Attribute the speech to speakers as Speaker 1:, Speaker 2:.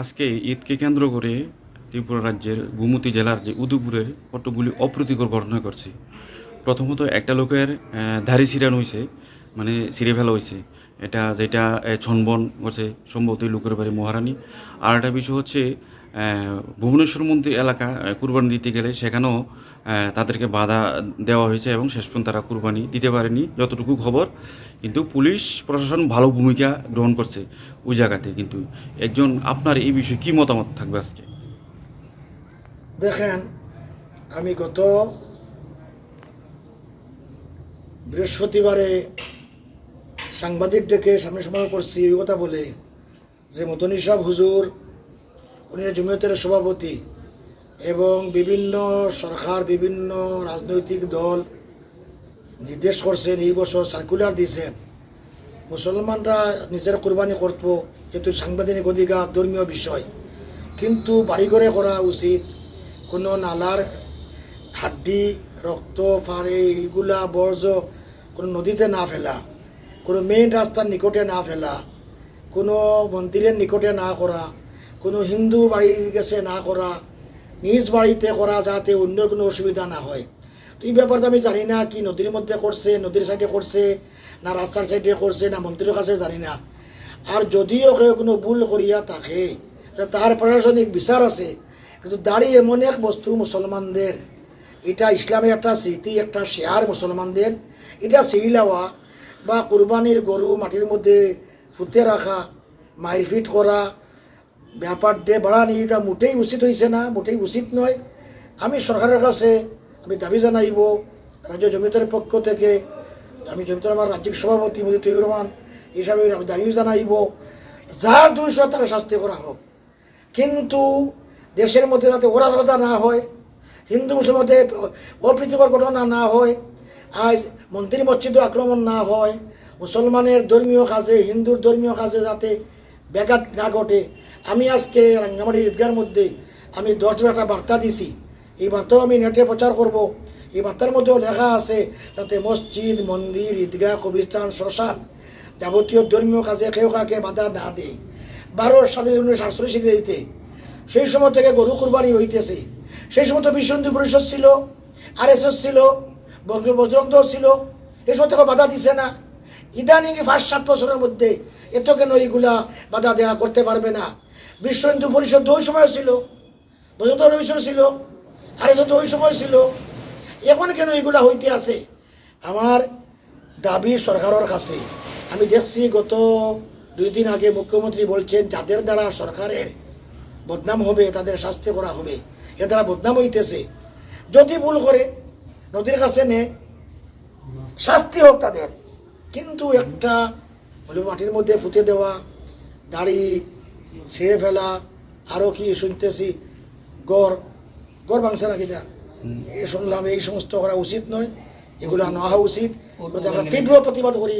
Speaker 1: আজকে ঈদকে কেন্দ্র করে ত্রিপুরা রাজ্যের গুমতি জেলার যে উদয়পুরের কতগুলি অপ্রীতিকর ঘটনা ঘটছে। প্রথমত একটা লোকের ধারি সিরান হয়েছে মানে ছিঁড়ে ফেলা হয়েছে এটা যেটা ছনবন করছে সম্ভবত লোকের বাড়ি মহারানী। আর একটা বিষয় হচ্ছে ভুবনেশ্বর মন্দির এলাকা কুরবানি দিতে গেলে সেখানেও তাদেরকে বাধা দেওয়া হয়েছে এবং শেষ পর্যন্ত তারা কুরবানি দিতে পারেনি, যতটুকু খবর। কিন্তু পুলিশ প্রশাসন ভালো ভূমিকা গ্রহণ করছে ওই জায়গাতে। কিন্তু একজন আপনার এই বিষয়ে কি মতামত থাকবে আজকে?
Speaker 2: দেখেন, আমি গত বৃহস্পতিবারে সাংবাদিক ডেকে সামনে সময় করছি ওই কথা বলে যে, মদনী সাহ হুজুর উনি জমিয়তের সভাপতি এবং বিভিন্ন সরকার, বিভিন্ন রাজনৈতিক দল নির্দেশ করছেন, এই বছর সার্কুলার দিয়েছেন। মুসলমানরা নিজের কোরবানি করতো, যেহেতু সাংবিধানিক অধিকার, ধর্মীয় বিষয়। কিন্তু বাড়িঘরে করা উচিত কোনো নালার হাড্ডি, রক্ত, ফাড়ে এইগুলা বর্জ্য কোনো নদীতে না ফেলা, কোনো মেইন রাস্তার নিকটে না ফেলা, কোনো মন্দিরের নিকটে না করা কোনো হিন্দু বাড়ির কাছে না করা, নিজ বাড়িতে করা যাতে অন্য কোনো অসুবিধা না হয়। তো এই ব্যাপারটা আমি জানি না কি নদীর মধ্যে করছে, নদীর সাইডে করছে, না রাস্তার সাইডে করছে, না মন্দিরের কাছে জানি না। আর যদিও কেউ কোনো ভুল করিয়া থাকে তার প্রশাসনিক বিচার আছে, কিন্তু দাড়ি এমন এক বস্তু মুসলমানদের, এটা ইসলামের একটা স্মৃতি, একটা শেয়ার মুসলমানদের। এটা সিলাওয়া বা কুরবানির গরু মাটির মধ্যে ফুটে রাখা, মারপিট করা ব্যাপার দে ডে বাড়ানি এটা মোটেই উচিত হয়েছে না, মোটেই উচিত নয়। আমি সরকারের কাছে আমি দাবি জানাইব, রাজ্য জমিদারের পক্ষ থেকে। আমি জমিদার আমার রাজ্যিক সভাপতি মোদী তৈর রহমান হিসাবে আমি দাবি জানাইব, যার দুইশ তারা শাস্তি করা হোক। কিন্তু দেশের মধ্যে যাতে অরাজকতা না হয়, হিন্দু মুসলিমের মধ্যে অপ্রীতিকর ঘটনা না হয়, আজ মন্দির মসজিদও আক্রমণ না হয়, মুসলমানের ধর্মীয় কাজে, হিন্দুর ধর্মীয় কাজে যাতে ব্যাঘাত না ঘটে আমি আজকে রাঙ্গামাটির ঈদগার মধ্যে আমি দশটা একটা বার্তা দিছি। এই বার্তাও আমি নেটে প্রচার করব। এই বার্তার মধ্যেও লেখা আছে, যাতে মসজিদ, মন্দির, ঈদগাহ, কবিরস্থান, শ্মশান যাবতীয় ধর্মীয় কাজে কেউ কাকে বাধা না দেয়। বারো সালে উনিশশো আটচল্লিশ ইংরেজিতে। সেই সময় থেকে গরু কুরবানি হইতেছে। সেই সময় তো বিশ্ব পরিষদ ছিল আর এস ছিল, বঙ্গ- বজরং ছিল। সময় থেকে বাধা দিছে না। ইদানিং ফার্স্ট সাত বছরের মধ্যে এত কেন এইগুলা বাধা দেওয়া করতে পারবে না? বিশ্ব হিন্দু পরিষদ ওই সময় ছিল দল ওই সময় ছিল আর এস তো ওই সময় ছিল। এখন কেন এইগুলা হইতে আছে? আমার দাবি সরকারের কাছে। আমি দেখছি গত দুই দিন আগে মুখ্যমন্ত্রী বলছেন, যাদের দ্বারা সরকারের বদনাম হবে, তাদের শাস্তি করা হবে। এর দ্বারা বদনাম হইতেছে। যদি ভুল করে, নদীর কাছে নে, শাস্তি হোক তাদের। কিন্তু একটা মাটির মধ্যে পুঁতে দেওয়া, দাড়ি ছিঁড়ে ফেলা আরও কি শুনতেছি? গড় গড় ভাঙছে নাকি দা এ শুনলাম এই সমস্ত করা উচিত নয় এগুলো না হওয়া উচিত আমরা তীব্র প্রতিবাদ করি।